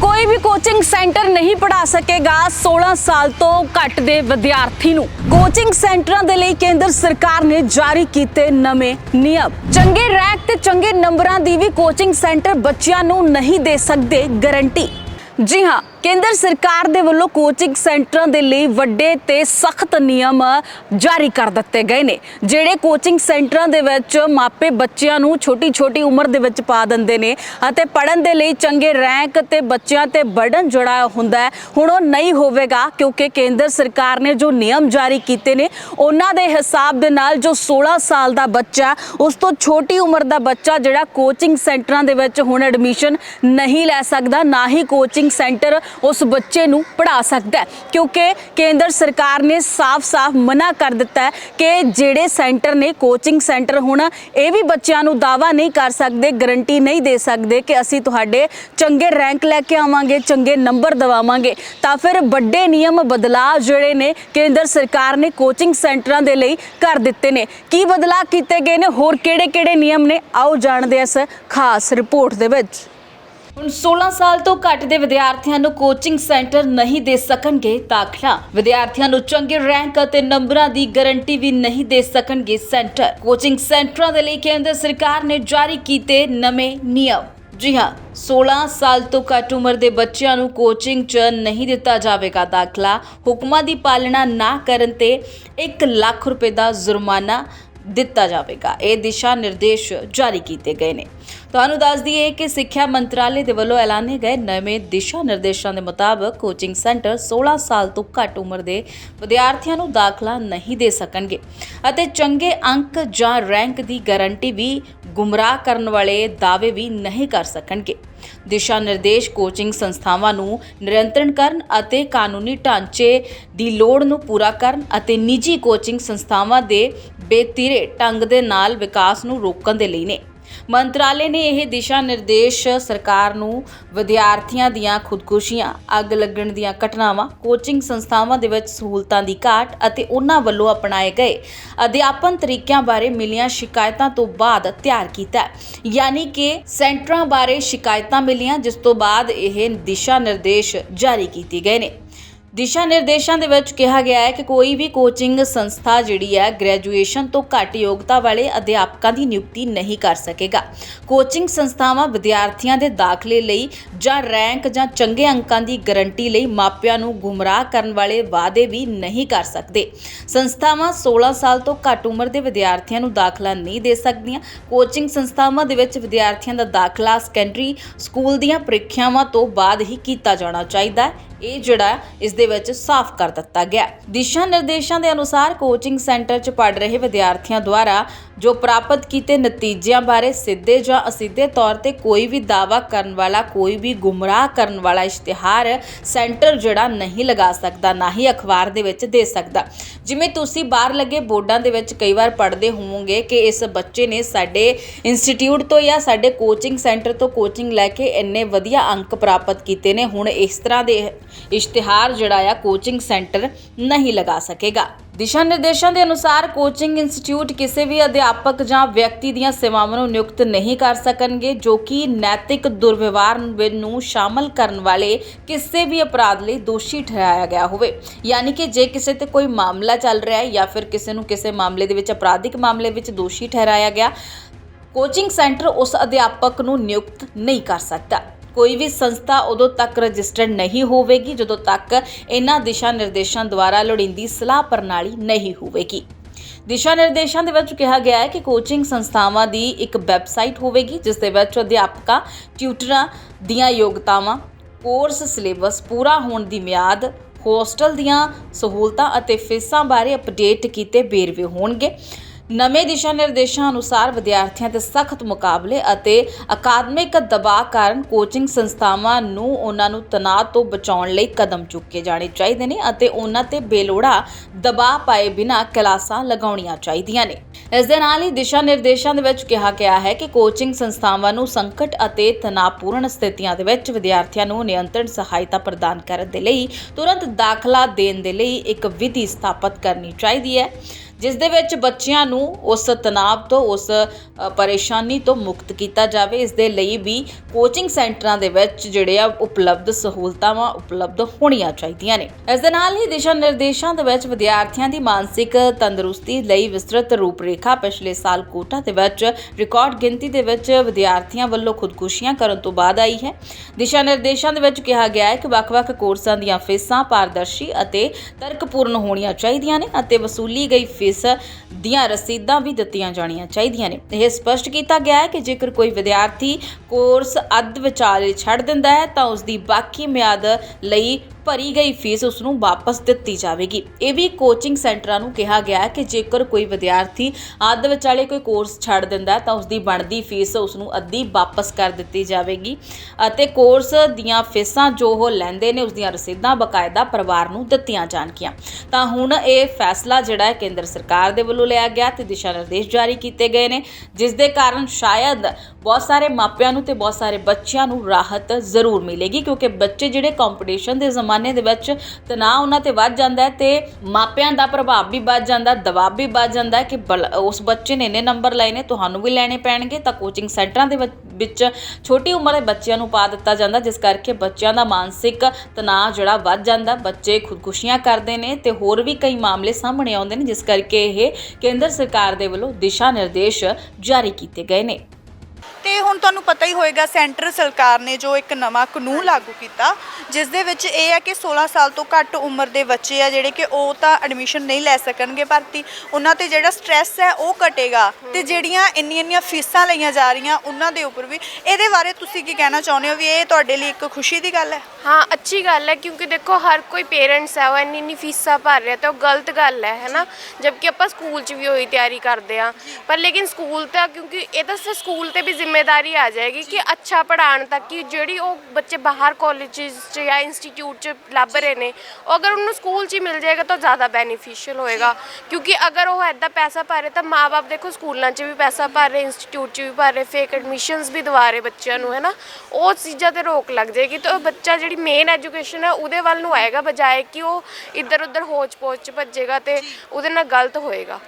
ਕੋਈ ਵੀ coaching centre ਨਹੀਂ ਪੜਾ ਸਕੇਗਾ। 16 ਸਾਲ ਤੋਂ ਘੱਟ ਦੇ ਵਿਦਿਆਰਥੀ ਨੂੰ ਕੋਚਿੰਗ ਸੈਂਟਰਾਂ ਦੇ ਲਈ ਕੇਂਦਰ ਸਰਕਾਰ ਨੇ ਜਾਰੀ ਕੀਤੇ ਨਵੇਂ ਨਿਯਮ। ਚੰਗੇ ਰੈਂਕ ਤੇ ਚੰਗੇ ਨੰਬਰਾਂ ਦੀ ਵੀ ਕੋਚਿੰਗ ਸੈਂਟਰ ਬੱਚਿਆਂ ਨੂੰ ਨਹੀਂ ਦੇ ਸਕਦੇ ਗਾਰੰਟੀ ਜੀ ਹਾਂ ਕੇਂਦਰ ਸਰਕਾਰ ਦੇ ਵੱਲੋਂ ਕੋਚਿੰਗ ਸੈਂਟਰਾਂ ਦੇ ਲਈ ਵੱਡੇ ਤੇ ਸਖਤ ਨਿਯਮ ਜਾਰੀ ਕਰ ਦਿੱਤੇ ਗਏ ਨੇ, ਜਿਹੜੇ ਕੋਚਿੰਗ ਸੈਂਟਰਾਂ ਦੇ ਵਿੱਚ ਮਾਪੇ ਬੱਚਿਆਂ ਨੂੰ ਛੋਟੀ-ਛੋਟੀ ਉਮਰ ਦੇ ਵਿੱਚ ਪਾ ਦਿੰਦੇ ਨੇ ਅਤੇ ਪੜਨ ਦੇ ਲਈ ਚੰਗੇ ਰੈਂਕ ਤੇ ਬੱਚਿਆਂ ਤੇ ਬਰਡਨ ਜਿਹੜਾ ਹੁੰਦਾ ਹੈ। ਹੁਣ ਉਹ ਨਹੀਂ ਹੋਵੇਗਾ, ਕਿਉਂਕਿ ਕੇਂਦਰ ਸਰਕਾਰ ਨੇ ਜੋ ਨਿਯਮ ਜਾਰੀ ਕੀਤੇ ਨੇ, ਉਹਨਾਂ ਦੇ ਹਿਸਾਬ ਦੇ ਨਾਲ ਜੋ 16 ਸਾਲ ਦਾ ਬੱਚਾ, ਉਸ ਤੋਂ ਛੋਟੀ ਉਮਰ ਦਾ ਬੱਚਾ ਜਿਹੜਾ ਕੋਚਿੰਗ ਸੈਂਟਰਾਂ ਦੇ ਵਿੱਚ ਹੁਣ ਐਡਮਿਸ਼ਨ ਨਹੀਂ ਲੈ ਸਕਦਾ, ਨਾ ਹੀ ਕੋਚਿੰਗ ਸੈਂਟਰ ਉਸ ਬੱਚੇ ਨੂੰ ਪੜ੍ਹਾ ਸਕਦਾ ਹੈ। ਕਿਉਂਕਿ ਕੇਂਦਰ ਸਰਕਾਰ ਨੇ ਸਾਫ਼-ਸਾਫ਼ ਮਨਾ ਕਰ ਦਿੱਤਾ ਹੈ ਕਿ ਜਿਹੜੇ ਸੈਂਟਰ ਨੇ, ਕੋਚਿੰਗ ਸੈਂਟਰ ਹੁਣ, ਇਹ ਵੀ ਬੱਚਿਆਂ ਨੂੰ ਦਾਵਾ ਨਹੀਂ ਕਰ ਸਕਦੇ, ਗਰੰਟੀ ਨਹੀਂ ਦੇ ਸਕਦੇ ਕਿ ਅਸੀਂ ਤੁਹਾਡੇ ਚੰਗੇ ਰੈਂਕ ਲੈ ਕੇ ਆਵਾਂਗੇ, ਚੰਗੇ ਨੰਬਰ ਦਵਾਵਾਂਗੇ। ਤਾਂ ਫਿਰ ਵੱਡੇ ਨਿਯਮ ਬਦਲਾਅ ਜਿਹੜੇ ਨੇ, ਕੇਂਦਰ ਸਰਕਾਰ ਨੇ ਕੋਚਿੰਗ ਸੈਂਟਰਾਂ ਦੇ ਲਈ ਕਰ ਦਿੱਤੇ ਨੇ। ਕੀ ਬਦਲਾਅ ਕੀਤੇ ਗਏ ਨੇ? ਹੋਰ ਕਿਹੜੇ-ਕਿਹੜੇ ਨਿਯਮ ਨੇ? ਆਓ ਜਾਣਦੇ ਹਾਂ ਇਸ ਖਾਸ ਰਿਪੋਰਟ ਦੇ ਵਿੱਚ। ਹੁਣ 16 ਸਾਲ ਤੋਂ ਘੱਟ ਦੇ ਵਿਦਿਆਰਥੀਆਂ ਨੂੰ ਕੋਚਿੰਗ ਸੈਂਟਰ ਨਹੀਂ ਦੇ ਸਕਣਗੇ ਦਾਖਲਾ। ਵਿਦਿਆਰਥੀਆਂ ਨੂੰ ਚੰਗੇ ਰੈਂਕ ਅਤੇ ਨੰਬਰਾਂ ਦੀ ਗਾਰੰਟੀ ਵੀ ਨਹੀਂ ਦੇ ਸਕਣਗੇ ਸੈਂਟਰ ਕੋਚਿੰਗ ਸੈਂਟਰਾਂ ਦੇ ਲਈ ਕੇਂਦਰ ਸਰਕਾਰ ਨੇ ਜਾਰੀ ਕੀਤੇ ਨਵੇਂ ਨਿਯਮ। ਜੀ ਹਾਂ 16 ਸਾਲ ਤੋਂ ਘੱਟ ਉਮਰ ਦੇ ਬੱਚਿਆਂ ਨੂੰ ਕੋਚਿੰਗ 'ਚ ਨਹੀਂ ਦਿੱਤਾ ਜਾਵੇਗਾ ਦਾਖਲਾ। ਹੁਕਮਾਂ ਦੀ ਪਾਲਣਾ ਨਾ ਕਰਨ ਤੇ 1 ਲੱਖ ਰੁਪਏ ਦਾ ਜੁਰਮਾਨਾ ਦਿੱਤਾ ਜਾਵੇਗਾ। ਇਹ ਦਿਸ਼ਾ ਨਿਰਦੇਸ਼ ਜਾਰੀ ਕੀਤੇ ਗਏ ਨੇ। ਤੁਹਾਨੂੰ ਦੱਸ ਦਈਏ ਕਿ ਸਿੱਖਿਆ ਮੰਤਰਾਲੇ ਦੇ ਵੱਲੋਂ ਐਲਾਨੇ ਗਏ ਨਵੇਂ ਦਿਸ਼ਾ ਨਿਰਦੇਸ਼ਾਂ ਦੇ ਮੁਤਾਬਕ ਕੋਚਿੰਗ ਸੈਂਟਰ 16 ਸਾਲ ਤੋਂ ਘੱਟ ਉਮਰ ਦੇ ਵਿਦਿਆਰਥੀਆਂ ਨੂੰ ਦਾਖਲਾ ਨਹੀਂ ਦੇ ਸਕਣਗੇ ਅਤੇ ਚੰਗੇ ਅੰਕ ਜਾਂ ਰੈਂਕ ਦੀ ਗਾਰੰਟੀ ਵੀ ਗੁੰਮਰਾਹ ਕਰਨ ਵਾਲੇ ਦਾਅਵੇ ਵੀ ਨਹੀਂ ਕਰ ਸਕਣਗੇ। ਦਿਸ਼ਾ ਨਿਰਦੇਸ਼ ਕੋਚਿੰਗ ਸੰਸਥਾਵਾਂ ਨੂੰ ਨਿਰੰਤਰਣ ਕਰਨ ਅਤੇ ਕਾਨੂੰਨੀ ਢਾਂਚੇ ਦੀ ਲੋੜ ਨੂੰ ਪੂਰਾ ਕਰਨ ਅਤੇ ਨਿੱਜੀ ਕੋਚਿੰਗ ਸੰਸਥਾਵਾਂ ਦੇ ਬੇਤਿਰੇ ਢੰਗ ਦੇ ਨਾਲ ਵਿਕਾਸ ਨੂੰ ਰੋਕਣ ਦੇ ਲਈ ਨੇ। ਮੰਤਰਾਲੇ ਨੇ ਇਹ ਦਿਸ਼ਾ ਨਿਰਦੇਸ਼ ਸਰਕਾਰ ਨੂੰ ਵਿਦਿਆਰਥੀਆਂ ਦੀਆਂ ਖੁਦਕੁਸ਼ੀਆਂ, ਅੱਗ ਲੱਗਣ ਦੀਆਂ ਘਟਨਾਵਾਂ ਕੋਚਿੰਗ ਸੰਸਥਾਵਾਂ ਦੇ ਵਿੱਚ ਸਹੂਲਤਾਂ ਦੀ ਘਾਟ ਅਤੇ ਉਹਨਾਂ ਵੱਲੋਂ ਅਪਣਾਏ ਗਏ ਅਧਿਆਪਨ ਤਰੀਕਿਆਂ ਬਾਰੇ ਮਿਲੀਆਂ ਸ਼ਿਕਾਇਤਾਂ ਤੋਂ ਬਾਅਦ ਤਿਆਰ ਕੀਤਾ ਯਾਨੀ ਕਿ ਸੈਂਟਰਾਂ ਬਾਰੇ ਸ਼ਿਕਾਇਤਾਂ ਮਿਲੀਆਂ, ਜਿਸ ਤੋਂ ਬਾਅਦ ਇਹ ਦਿਸ਼ਾ ਨਿਰਦੇਸ਼ ਜਾਰੀ ਕੀਤੇ ਗਏ ਨੇ। ਦਿਸ਼ਾ ਨਿਰਦੇਸ਼ਾਂ ਦੇ ਵਿੱਚ ਕਿਹਾ ਗਿਆ ਹੈ ਕਿ ਕੋਈ ਵੀ ਕੋਚਿੰਗ ਸੰਸਥਾ ਜਿਹੜੀ ਹੈ ਗ੍ਰੈਜੂਏਸ਼ਨ ਤੋਂ ਘੱਟ ਯੋਗਤਾ ਵਾਲੇ ਅਧਿਆਪਕਾਂ ਦੀ ਨਿਯੁਕਤੀ ਨਹੀਂ ਕਰ ਸਕੇਗਾ। ਕੋਚਿੰਗ ਸੰਸਥਾਵਾਂ ਵਿਦਿਆਰਥੀਆਂ ਦੇ ਦਾਖਲੇ ਲਈ ਜਾਂ ਰੈਂਕ ਜਾਂ ਚੰਗੇ ਅੰਕਾਂ ਦੀ ਗਾਰੰਟੀ ਲਈ ਮਾਪਿਆਂ ਨੂੰ ਗੁੰਮਰਾਹ ਕਰਨ ਵਾਲੇ ਵਾਅਦੇ ਵੀ ਨਹੀਂ ਕਰ ਸਕਦੇ। ਸੰਸਥਾਵਾਂ 16 ਸਾਲ ਤੋਂ ਘੱਟ ਉਮਰ ਦੇ ਵਿਦਿਆਰਥੀਆਂ ਨੂੰ ਦਾਖਲਾ ਨਹੀਂ ਦੇ ਸਕਦੀਆਂ। ਕੋਚਿੰਗ ਸੰਸਥਾਵਾਂ ਦੇ ਵਿੱਚ ਵਿਦਿਆਰਥੀਆਂ ਦਾ ਦਾਖਲਾ ਸੈਕੰਡਰੀ ਸਕੂਲ ਦੀਆਂ ਪ੍ਰੀਖਿਆਵਾਂ ਤੋਂ ਬਾਅਦ ਹੀ ਕੀਤਾ ਜਾਣਾ ਚਾਹੀਦਾ ਹੈ। ਇਹ ਜਿਹੜਾ ਇਸ ਦੇ ਵਿੱਚ ਸਾਫ਼ ਕਰ ਦਿੱਤਾ ਗਿਆ ਦਿਸ਼ਾ ਨਿਰਦੇਸ਼ਾਂ ਦੇ ਅਨੁਸਾਰ ਕੋਚਿੰਗ ਸੈਂਟਰ 'ਚ ਪੜ ਰਹੇ ਵਿਦਿਆਰਥੀਆਂ ਦੁਆਰਾ ਜੋ ਪ੍ਰਾਪਤ ਕੀਤੇ ਨਤੀਜਿਆਂ ਬਾਰੇ ਸਿੱਧੇ ਜਾਂ ਅਸਿੱਧੇ ਤੌਰ ਤੇ ਕੋਈ ਵੀ ਦਾਅਵਾ ਕਰਨ ਵਾਲਾ, ਕੋਈ ਵੀ ਗੁੰਮਰਾਹ ਕਰਨ ਵਾਲਾ ਇਸ਼ਤਿਹਾਰ ਸੈਂਟਰ ਜਿਹੜਾ ਨਹੀਂ ਲਗਾ ਸਕਦਾ, ਨਾ ਹੀ ਅਖਬਾਰ ਦੇ ਵਿੱਚ ਦੇ ਸਕਦਾ। ਜਿਵੇਂ ਤੁਸੀਂ ਬਾਹਰ ਲੱਗੇ ਬੋਰਡਾਂ ਦੇ ਵਿੱਚ ਕਈ ਵਾਰ ਪੜ੍ਹਦੇ ਹੋਵੋਗੇ ਕਿ ਇਸ ਬੱਚੇ ਨੇ ਸਾਡੇ ਇੰਸਟੀਚਿਊਟ ਤੋਂ ਜਾਂ ਸਾਡੇ ਕੋਚਿੰਗ ਸੈਂਟਰ ਤੋਂ ਕੋਚਿੰਗ ਲੈ ਕੇ ਇੰਨੇ ਵਧੀਆ ਅੰਕ ਪ੍ਰਾਪਤ ਕੀਤੇ ਨੇ, ਹੁਣ ਇਸ ਤਰ੍ਹਾਂ ਦੇ ਇਸ਼ਤਿਹਾਰ ਜਿਹੜਾ ਆ ਕੋਚਿੰਗ ਸੈਂਟਰ ਨਹੀਂ ਲਗਾ ਸਕੇਗਾ। ਦਿਸ਼ਾ ਨਿਰਦੇਸ਼ਾਂ ਦੇ ਅਨੁਸਾਰ ਕੋਚਿੰਗ ਇੰਸਟੀਚਿਊਟ ਕਿਸੇ ਵੀ ਅਧਿਆਪਕ ਜਾਂ ਵਿਅਕਤੀ ਦੀਆਂ ਸੇਵਾਵਾਂ ਨੂੰ ਨਿਯੁਕਤ ਨਹੀਂ ਕਰ ਸਕਣਗੇ, ਜੋ ਕਿ ਨੈਤਿਕ ਦੁਰਵਿਵਹਾਰ ਨੂੰ ਸ਼ਾਮਲ ਕਰਨ ਵਾਲੇ ਕਿਸੇ ਵੀ ਅਪਰਾਧ ਲਈ ਦੋਸ਼ੀ ਠਹਿਰਾਇਆ ਗਿਆ ਹੋਵੇ। ਯਾਨੀ ਕਿ ਜੇ ਕਿਸੇ ਤੇ ਕੋਈ ਮਾਮਲਾ ਚੱਲ ਰਿਹਾ ਹੈ ਜਾਂ ਫਿਰ ਕਿਸੇ ਨੂੰ ਕਿਸੇ ਮਾਮਲੇ ਦੇ ਵਿੱਚ, ਅਪਰਾਧਿਕ ਮਾਮਲੇ ਵਿੱਚ ਦੋਸ਼ੀ ਠਹਿਰਾਇਆ ਗਿਆ ਕੋਚਿੰਗ ਸੈਂਟਰ ਉਸ ਅਧਿਆਪਕ ਨੂੰ ਨਿਯੁਕਤ ਨਹੀਂ ਕਰ ਸਕਦਾ। ਕੋਈ ਵੀ ਸੰਸਥਾ ਉਦੋਂ ਤੱਕ ਰਜਿਸਟਰਡ ਨਹੀਂ ਹੋਵੇਗੀ, ਜਦੋਂ ਤੱਕ ਇਹਨਾਂ ਦਿਸ਼ਾ ਨਿਰਦੇਸ਼ਾਂ ਦੁਆਰਾ ਲੋੜੀਂਦੀ ਸਲਾਹ ਪ੍ਰਣਾਲੀ ਨਹੀਂ ਹੋਵੇਗੀ। ਦਿਸ਼ਾ ਨਿਰਦੇਸ਼ਾਂ ਦੇ ਵਿੱਚ ਕਿਹਾ ਗਿਆ ਹੈ ਕਿ ਕੋਚਿੰਗ ਸੰਸਥਾਵਾਂ ਦੀ ਇੱਕ ਵੈਬਸਾਈਟ ਹੋਵੇਗੀ, ਜਿਸ ਦੇ ਵਿੱਚ ਅਧਿਆਪਕਾਂ ਟਿਊਟਰਾਂ ਦੀਆਂ ਯੋਗਤਾਵਾਂ ਕੋਰਸ ਸਿਲੇਬਸ ਪੂਰਾ ਹੋਣ ਦੀ ਮਿਆਦ ਹੋਸਟਲ ਦੀਆਂ ਸਹੂਲਤਾਂ ਅਤੇ ਫੀਸਾਂ ਬਾਰੇ ਅਪਡੇਟ ਕੀਤੇ ਵੇਰਵੇ ਹੋਣਗੇ। ਨਵੇਂ ਦਿਸ਼ਾ ਨਿਰਦੇਸ਼ਾਂ ਅਨੁਸਾਰ ਵਿਦਿਆਰਥੀਆਂ ਤੇ ਸਖਤ ਮੁਕਾਬਲੇ ਅਤੇ ਅਕਾਦਮਿਕ ਦਬਾਅ ਕਾਰਨ ਕੋਚਿੰਗ ਸੰਸਥਾਵਾਂ ਨੂੰ ਉਹਨਾਂ ਨੂੰ ਤਣਾਅ ਤੋਂ ਬਚਾਉਣ ਲਈ ਕਦਮ ਚੁੱਕੇ ਜਾਣੇ ਚਾਹੀਦੇ ਨੇ ਅਤੇ ਉਹਨਾਂ ਤੇ ਬੇਲੋੜਾ ਦਬਾਅ ਪਾਏ ਬਿਨਾਂ ਕਲਾਸਾਂ ਲਗਾਉਣੀਆਂ ਚਾਹੀਦੀਆਂ ਨੇ। ਇਸ ਦੇ ਨਾਲ ਹੀ ਦਿਸ਼ਾ ਨਿਰਦੇਸ਼ਾਂ ਦੇ ਵਿੱਚ ਕਿਹਾ ਗਿਆ ਹੈ ਕਿ ਕੋਚਿੰਗ ਸੰਸਥਾਵਾਂ ਨੂੰ ਸੰਕਟ ਅਤੇ ਤਣਾਅਪੂਰਨ ਸਥਿਤੀਆਂ ਦੇ ਵਿੱਚ ਵਿਦਿਆਰਥੀਆਂ ਨੂੰ ਨਿਯੰਤਰਣ ਸਹਾਇਤਾ ਪ੍ਰਦਾਨ ਕਰਨ ਦੇ ਲਈ ਤੁਰੰਤ ਦਾਖਲਾ ਦੇਣ ਦੇ ਲਈ ਇੱਕ ਵਿਧੀ ਸਥਾਪਿਤ ਕਰਨੀ ਚਾਹੀਦੀ ਹੈ। ਜਿਸ ਦੇ ਵਿੱਚ ਬੱਚਿਆਂ ਨੂੰ ਉਸ ਤਣਾਅ ਤੋਂ, ਉਸ ਪਰੇਸ਼ਾਨੀ ਤੋਂ ਮੁਕਤ ਕੀਤਾ ਜਾਵੇ ਇਸ ਦੇ ਲਈ ਵੀ ਕੋਚਿੰਗ ਸੈਂਟਰਾਂ ਦੇ ਵਿੱਚ ਜਿਹੜੇ ਆ ਉਪਲਬਧ ਸਹੂਲਤਾਂ ਉਪਲਬਧ ਹੋਣੀਆਂ ਚਾਹੀਦੀਆਂ ਨੇ। ਇਸ ਦੇ ਨਾਲ ਹੀ ਦਿਸ਼ਾ ਨਿਰਦੇਸ਼ਾਂ ਦੇ ਵਿੱਚ ਵਿਦਿਆਰਥੀਆਂ ਦੀ ਮਾਨਸਿਕ ਤੰਦਰੁਸਤੀ ਲਈ ਵਿਸਤ੍ਰਿਤ ਰੂਪਰੇਖਾ ਪਿਛਲੇ ਸਾਲ ਕੋਟਾ ਦੇ ਵਿੱਚ ਰਿਕਾਰਡ ਗਿਣਤੀ ਦੇ ਵਿੱਚ ਵਿਦਿਆਰਥੀਆਂ ਵੱਲੋਂ ਖੁਦਕੁਸ਼ੀਆਂ ਕਰਨ ਤੋਂ ਬਾਅਦ ਆਈ ਹੈ। ਦਿਸ਼ਾ ਨਿਰਦੇਸ਼ਾਂ ਦੇ ਵਿੱਚ ਕਿਹਾ ਗਿਆ ਹੈ ਕਿ ਵੱਖ-ਵੱਖ ਕੋਰਸਾਂ ਦੀਆਂ ਫੀਸਾਂ ਪਾਰਦਰਸ਼ੀ ਅਤੇ ਤਰਕਪੂਰਨ ਹੋਣੀਆਂ ਚਾਹੀਦੀਆਂ ਨੇ ਅਤੇ ਵਸੂਲੀ ਗਈ ਫੀਸ ਦੀਆਂ ਰਸੀਦਾਂ ਵੀ ਦਿੱਤੀਆਂ ਜਾਣੀਆਂ ਚਾਹੀਦੀਆਂ ਨੇ। ਇਹ ਸਪਸ਼ਟ ਕੀਤਾ ਗਿਆ ਹੈ ਕਿ ਜੇਕਰ ਕੋਈ ਵਿਦਿਆਰਥੀ ਕੋਰਸ ਅੱਧ ਵਿਚਾਲੇ ਛੱਡ ਦਿੰਦਾ ਹੈ, ਤਾਂ ਉਸ ਦੀ ਬਾਕੀ ਮਿਆਦ ਲਈ ਭਰੀ ਗਈ ਫੀਸ ਉਸ ਨੂੰ ਵਾਪਸ ਦਿੱਤੀ ਜਾਵੇਗੀ। ਇਹ ਵੀ ਕੋਚਿੰਗ ਸੈਂਟਰਾਂ ਨੂੰ ਕਿਹਾ ਗਿਆ ਹੈ ਕਿ ਜੇਕਰ ਕੋਈ ਵਿਦਿਆਰਥੀ ਅੱਧ ਵਿਚਾਲੇ ਕੋਈ ਕੋਰਸ ਛੱਡ ਦਿੰਦਾ ਤਾਂ ਉਸ ਦੀ ਬਣਦੀ ਫੀਸ ਉਸ ਨੂੰ ਅੱਧੀ ਵਾਪਸ ਕਰ ਦਿੱਤੀ ਜਾਵੇਗੀ ਅਤੇ ਕੋਰਸ ਦੀਆਂ ਫੀਸਾਂ ਜੋ ਉਹ ਲੈਂਦੇ ਨੇ ਉਸ ਦੀਆਂ ਰਸੀਦਾਂ ਬਕਾਇਦਾ ਪਰਿਵਾਰ ਨੂੰ ਦਿੱਤੀਆਂ ਜਾਣਗੀਆਂ। ਤਾਂ ਹੁਣ ਇਹ ਫੈਸਲਾ ਜਿਹੜਾ ਹੈ ਕੇਂਦਰ ਸਰਕਾਰ ਦੇ ਵੱਲੋਂ ਲਿਆ ਗਿਆ ਤੇ ਦਿਸ਼ਾ ਨਿਰਦੇਸ਼ ਜਾਰੀ ਕੀਤੇ ਗਏ ਨੇ, ਜਿਸ ਦੇ ਕਾਰਨ ਸ਼ਾਇਦ ਬਹੁਤ ਸਾਰੇ ਮਾਪਿਆਂ ਨੂੰ ਤੇ ਬਹੁਤ ਸਾਰੇ ਬੱਚਿਆਂ ਨੂੰ ਰਾਹਤ ਜ਼ਰੂਰ ਮਿਲੇਗੀ, ਕਿਉਂਕਿ ਬੱਚੇ ਜਿਹੜੇ ਕੰਪੀਟੀਸ਼ਨ ਦੇ ਜ਼ਮਾਨੇ ਦੇ ਵਿੱਚ ਤਣਾਅ ਉਹਨਾਂ ਤੇ ਵੱਧ ਜਾਂਦਾ ਹੈ ਤੇ ਮਾਪਿਆਂ ਦਾ ਪ੍ਰਭਾਵ ਵੀ ਵੱਧ ਜਾਂਦਾ, ਦਬਾਅ ਵੀ ਵੱਧ ਜਾਂਦਾ ਕਿ ਬਲ- ਉਸ ਬੱਚੇ ਨੇ ਇੰਨੇ ਨੰਬਰ ਲਏ ਨੇ, ਤੁਹਾਨੂੰ ਵੀ ਲੈਣੇ ਪੈਣਗੇ, ਤਾਂ ਕੋਚਿੰਗ ਸੈਂਟਰਾਂ ਦੇ ਵਿੱਚ- ਵਿੱਚ ਛੋਟੀ ਉਮਰ ਦੇ ਬੱਚਿਆਂ ਨੂੰ ਪਾ ਦਿੱਤਾ ਜਾਂਦਾ, ਜਿਸ ਕਰਕੇ ਬੱਚਿਆਂ ਦਾ ਮਾਨਸਿਕ ਤਣਾਅ ਜਿਹੜਾ ਵੱਧ ਜਾਂਦਾ, ਬੱਚੇ ਖੁਦਕੁਸ਼ੀਆਂ ਕਰਦੇ ਨੇ ਤੇ ਹੋਰ ਵੀ ਕਈ ਮਾਮਲੇ ਸਾਹਮਣੇ ਆਉਂਦੇ ਨੇ, ਜਿਸ ਕਰਕੇ ਇਹ ਕੇਂਦਰ ਸਰਕਾਰ ਦੇ ਵੱਲੋਂ ਦਿਸ਼ਾ ਨਿਰਦੇਸ਼ ਜਾਰੀ ਕੀਤੇ ਗਏ ਨੇ। ਤੇ ਹੁਣ ਤੁਹਾਨੂੰ ਪਤਾ ਹੀ ਹੋਏਗਾ, ਸੈਂਟਰ ਸਰਕਾਰ ਨੇ ਜੋ ਇੱਕ ਨਵਾਂ ਕਾਨੂੰਨ ਲਾਗੂ ਕੀਤਾ, ਜਿਸ ਦੇ ਵਿੱਚ ਇਹ ਹੈ ਕਿ 16 ਸਾਲ ਤੋਂ ਘੱਟ ਉਮਰ ਦੇ ਬੱਚੇ ਆ ਜਿਹੜੇ ਕਿ ਉਹ ਤਾਂ ਐਡਮਿਸ਼ਨ ਨਹੀਂ ਲੈ ਸਕਣਗੇ, ਭਰਤੀ। ਉਹਨਾਂ ਤੇ ਜਿਹੜਾ ਸਟ੍ਰੈਸ ਹੈ ਉਹ ਘਟੇਗਾ ਤੇ ਜਿਹੜੀਆਂ ਇੰਨੀਆਂ ਇੰਨੀਆਂ ਫੀਸਾਂ ਲਈਆਂ ਜਾ ਰਹੀਆਂ, ਉਹਨਾਂ ਦੇ ਉੱਪਰ ਵੀ। ਇਹਦੇ ਬਾਰੇ ਤੁਸੀਂ ਕੀ ਕਹਿਣਾ ਚਾਹੁੰਦੇ ਹੋ ਵੀ ਇਹ ਤੁਹਾਡੇ ਲਈ ਇੱਕ ਖੁਸ਼ੀ ਦੀ ਗੱਲ ਹੈ? ਹਾਂ, ਅੱਛੀ ਗੱਲ ਹੈ, ਕਿਉਂਕਿ ਦੇਖੋ ਹਰ ਕੋਈ ਪੇਰੈਂਟਸ ਹੈ, ਉਹ ਇੰਨੀ ਇੰਨੀ ਫੀਸਾਂ ਭਰ ਰਿਹਾ ਤਾਂ ਉਹ ਗਲਤ ਗੱਲ ਹੈ ਹੈਨਾ ਜਦਕਿ ਆਪਾਂ ਸਕੂਲ 'ਚ ਵੀ ਉਹੀ ਤਿਆਰੀ ਕਰਦੇ ਆ ਪਰ ਲੇਕਿਨ ਸਕੂਲ ਤਾਂ ਕਿਉਂਕਿ ਇਹ ਤਾਂ ਫਿਰ ਸਕੂਲ ਤੇ ਵੀ ਜਿੰਮੇ ਜ਼ਿੰਮੇਵਾਰੀ ਆ ਜਾਏਗੀ ਕਿ ਅੱਛਾ ਪੜਾਉਣ ਤੱਕ ਕਿ ਜਿਹੜੀ ਉਹ ਬੱਚੇ ਬਾਹਰ ਕਾਲਜਸ 'ਚ ਜਾਂ ਇੰਸਟੀਚਿਊਟ 'ਚ ਲੱਭ ਰਹੇ ਨੇ ਉਹ ਅਗਰ ਉਹਨੂੰ ਸਕੂਲ 'ਚ ਹੀ ਮਿਲ ਜਾਏਗਾ ਤਾਂ ਜ਼ਿਆਦਾ ਬੈਨੀਫੀਸ਼ੀਅਲ ਹੋਏਗਾ। ਕਿਉਂਕਿ ਅਗਰ ਉਹ ਐਦਾਂ ਪੈਸਾ ਭਰ ਰਹੇ ਤਾਂ ਮਾਪੇ ਦੇਖੋ ਸਕੂਲਾਂ 'ਚ ਵੀ ਪੈਸਾ ਭਰ ਰਹੇ ਇੰਸਟੀਚਿਊਟ 'ਚ ਵੀ ਭਰ ਰਹੇ ਫੇਕ ਐਡਮਿਸ਼ਨਸ ਵੀ ਦਵਾ ਰਹੇ ਬੱਚਿਆਂ ਨੂੰ ਹੈਨਾ? ਉਹ ਚੀਜ਼ਾਂ ਤੇ ਰੋਕ ਲੱਗ ਜਾਏਗੀ ਤਾਂ ਉਹ ਬੱਚਾ ਜਿਹੜੀ ਮੇਨ ਐਜੂਕੇਸ਼ਨ ਹੈ ਉਹਦੇ ਵੱਲ ਨੂੰ ਆਏਗਾ ਬਜਾਏ ਕਿ ਉਹ ਇੱਧਰ ਉੱਧਰ ਹੋਚ ਪੋਚ ਚ ਭੱਜੇਗਾ ਤੇ ਉਹਦੇ ਨਾਲ ਗਲਤ ਹੋਏਗਾ।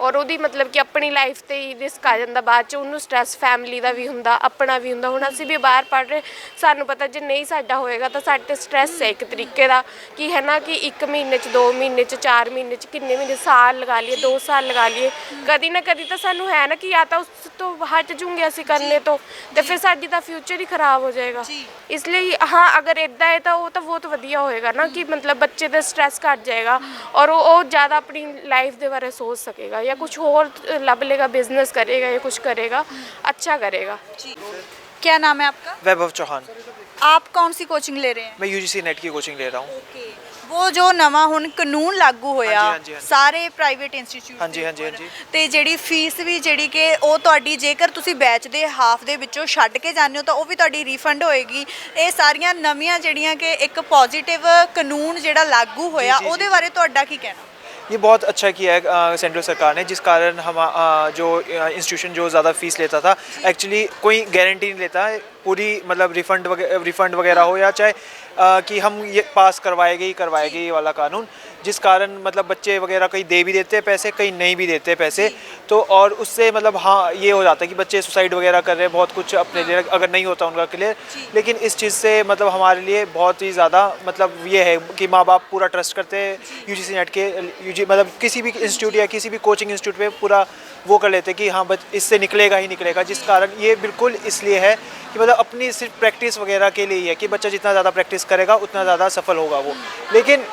ਔਰ ਉਹਦੀ ਮਤਲਬ ਕਿ ਆਪਣੀ ਲਾਈਫ ਤੇ ਹੀ ਰਿਸਕ ਆ ਜਾਂਦਾ ਬਾਅਦ ਚ ਉਹਨੂੰ ਸਟ੍ਰੈਸ ਫੈਮਿਲੀ ਦਾ ਵੀ ਹੁੰਦਾ ਆਪਣਾ ਵੀ ਹੁੰਦਾ। ਹੁਣ ਅਸੀਂ ਵੀ ਬਾਹਰ ਪੜ ਰਹੇ ਸਾਨੂੰ ਪਤਾ ਜੇ ਨਹੀਂ ਸਾਡਾ ਹੋਏਗਾ ਤਾਂ ਸਾਡੇ ਤੇ ਸਟ੍ਰੈਸ ਹੈ ਇੱਕ ਤਰੀਕੇ ਦਾ ਕਿ ਹੈ ਨਾ ਕਿ 1 ਮਹੀਨੇ ਚ 2 ਮਹੀਨੇ ਚ 4 ਮਹੀਨੇ ਚ ਕਿੰਨੇ ਮਹੀਨੇ ਸਾਲ ਲਗਾ ਲਈਏ 2 ਸਾਲ ਲਗਾ ਲਈਏ। ਕਦੀ ਨਾ ਕਦੀ ਤਾਂ ਸਾਨੂੰ ਹੈ ਨਾ ਕਿ ਜਾਂ ਤਾਂ ਉਸ ਤੋਂ ਹਟ ਜੂਗੇ ਅਸੀਂ ਕਰਨੇ ਤੋਂ ਤੇ ਫਿਰ ਸਾਡੀ ਤਾਂ ਫਿਊਚਰ ਹੀ ਖਰਾਬ ਹੋ ਜਾਏਗਾ। ਇਸ ਲਈ ਹਾਂ ਅਗਰ ਇਦਾਂ ਹੈ ਤਾਂ ਉਹ ਤਾਂ ਬਹੁਤ ਵਧੀਆ ਹੋਏਗਾ ਨਾ ਕਿ ਮਤਲਬ ਬੱਚੇ ਦਾ ਸਟ੍ਰੈਸ ਘਟ ਜਾਏਗਾ ਔਰ ਉਹ ਜ਼ਿਆਦਾ ਆਪਣੀ ਲਾਈਫ ਦੇ ਬਾਰੇ ਸੋਚ ਸਕੇਗਾ। ਜਾਂ ਕੁਝ ਹੋਰ ਲੱਭ ਲੇਗਾ ਬਿਜ਼ਨਸ ਕਰੇਗਾ ਜਾਂ ਕੁਝ ਕਰੇਗਾ अच्छा करेगा क्या नाम है आपका वैभव चौहान आप कौन सी कोचिंग ले रहे हैं मैं यूजीसी नेट की कोचिंग ले रहा हूँ ਓਕੇ ਉਹ ਜੋ ਨਵਾਂ ਹੁਣ ਕਾਨੂੰਨ ਲਾਗੂ ਹੋਇਆ ਹਾਂਜੀ, ਹਾਂਜੀ, ਹਾਂਜੀ। ਸਾਰੇ ਪ੍ਰਾਈਵੇਟ ਇੰਸਟੀਚਿਊਟ ਹਾਂਜੀ, ਹਾਂਜੀ, ਹਾਂਜੀ। ਤੇ ਜਿਹੜੀ ਫੀਸ ਵੀ ਜਿਹੜੀ ਕਿ ਉਹ ਤੁਹਾਡੀ ਜੇਕਰ ਤੁਸੀਂ ਬੈਚ ਦੇ ਹਾਫ ਦੇ ਵਿੱਚੋਂ ਛੱਡ ਕੇ ਜਾਂਦੇ ਹੋ ਤਾਂ ਉਹ ਵੀ ਤੁਹਾਡੀ ਰੀਫੰਡ ਹੋਏਗੀ ਇਹ ਸਾਰੀਆਂ ਨਵੀਆਂ ਜਿਹੜੀਆਂ ਕਿ ਇੱਕ ਪੋਜ਼ਿਟਿਵ ਕਾਨੂੰਨ ਜਿਹੜਾ ਲਾਗੂ ਹੋਇਆ ਜੀ, ਜੀ। ਉਹਦੇ ਬਾਰੇ ਤੁਹਾਡਾ ਕੀ ਕਹਿਣਾ ये बहुत अच्छा किया है अ, सेंट्रल सरकार ने जिस कारण हम अ, जो इंस्टीट्यूशन जो ज़्यादा फीस लेता था एक्चुअली कोई गारंटी नहीं लेता है पूरी मतलब रिफंड वगैरह रिफंड वगैरह हो या चाहे अ, कि हम ये पास करवाएँगे ही करवाएँगे ये वाला कानून। जिस कारण मतलब बच्चे वगैरह कहीं दे भी देते हैं पैसे कहीं नहीं भी देते पैसे। तो और उससे मतलब हाँ ये हो जाता है कि बच्चे सुसाइड वगैरह कर रहे हैं बहुत कुछ अपने लिए अगर नहीं होता उनका क्लियर। लेकिन इस चीज़ से मतलब हमारे लिए बहुत ही ज़्यादा मतलब ये है कि माँ बाप पूरा ट्रस्ट करते हैं। यूजीसी नेट के यूजी मतलब किसी भी इंस्टीट्यूट या किसी भी कोचिंग इंस्टीट्यूट पे पूरा वो कर लेते कि हाँ बच इससे निकलेगा ही निकलेगा। जिस कारण ये बिल्कुल इसलिए है कि मतलब अपनी सिर्फ़ प्रैक्टिस वगैरह के लिए ही है कि बच्चा जितना ज़्यादा प्रैक्टिस करेगा उतना ज़्यादा सफल होगा वो। लेकिन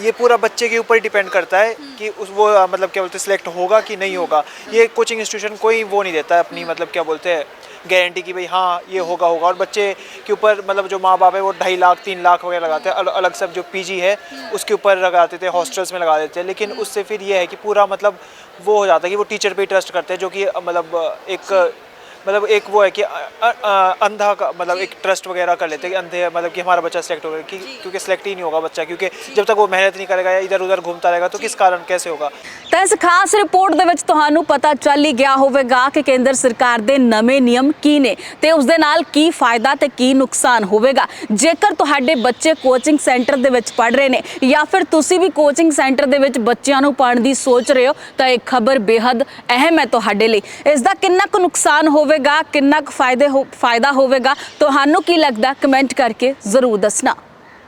ये पूरा बच्चे के ऊपर डिपेंड करता है कि उस वो मतलब क्या बोलते हैं सिलेक्ट होगा कि नहीं होगा। ये कोचिंग इंस्टीट्यूशन कोई वो नहीं देता है अपनी मतलब क्या बोलते हैं गारंटी कि भाई हाँ ये होगा होगा। और बच्चे के ऊपर मतलब जो माँ बाप है वो ढाई लाख तीन लाख वगैरह लगाते हैं। अल- अलग सब जो पीजी है उसके ऊपर लगा देते हैं हॉस्टल्स में लगा देते हैं। लेकिन उससे फिर ये है कि पूरा मतलब वो हो जाता है कि वो टीचर पे ट्रस्ट करते हैं जो कि मतलब एक मतलब एक वो है कि अंधा का मतलब एक ट्रस्ट वगैरह कर लेते हैं अंधे मतलब कि हमारा बच्चा सेलेक्ट होगा कि, क्योंकि सेलेक्ट ही नहीं होगा बच्चा क्योंकि जब तक वो मेहनत नहीं ਕਰੇਗਾ ਇਧਰ ਉਧਰ ਘੁੰਮਤਾ ਰਹੇਗਾ ਤਾਂ ਕਿਸ ਕਾਰਨ ਕੈਸੇ ਹੋਗਾ? ਤਾਂ ਇਸ ਖਾਸ ਰਿਪੋਰਟ ਦੇ ਵਿੱਚ ਤੁਹਾਨੂੰ ਪਤਾ ਚੱਲ ਹੀ ਗਿਆ ਹੋਵੇਗਾ ਕਿ ਕੇਂਦਰ ਸਰਕਾਰ ਦੇ ਨਵੇਂ ਨਿਯਮ ਕੀ ਨੇ ਤੇ ਉਸ ਦੇ ਨਾਲ ਕੀ ਫਾਇਦਾ ਤੇ ਕੀ ਨੁਕਸਾਨ ਹੋਵੇਗਾ। ਜੇਕਰ ਤੁਹਾਡੇ ਬੱਚੇ ਕੋਚਿੰਗ ਸੈਂਟਰ ਦੇ ਵਿੱਚ ਪੜ ਰਹੇ ਨੇ ਜਾਂ ਫਿਰ ਤੁਸੀਂ ਵੀ ਕੋਚਿੰਗ ਸੈਂਟਰ ਦੇ ਵਿੱਚ ਬੱਚਿਆਂ ਨੂੰ ਪੜਨ ਦੀ ਸੋਚ ਰਹੇ ਹੋ ਤਾਂ ਇਹ ਖਬਰ ਬੇहद ਅਹਿਮ ਹੈ ਤੁਹਾਡੇ ਲਈ। ਇਸ ਕਿੰਨਾ ਕੁ ਨੁਕਸਾਨ ਹੋਵੇ ਹੋਵੇਗਾ ਕਿੰਨਾ ਕੁ ਫਾਇਦੇ ਹੋ ਫਾਇਦਾ ਹੋਵੇਗਾ ਤੁਹਾਨੂੰ ਕੀ ਲੱਗਦਾ? ਕਮੈਂਟ ਕਰਕੇ ਜ਼ਰੂਰ ਦੱਸਣਾ।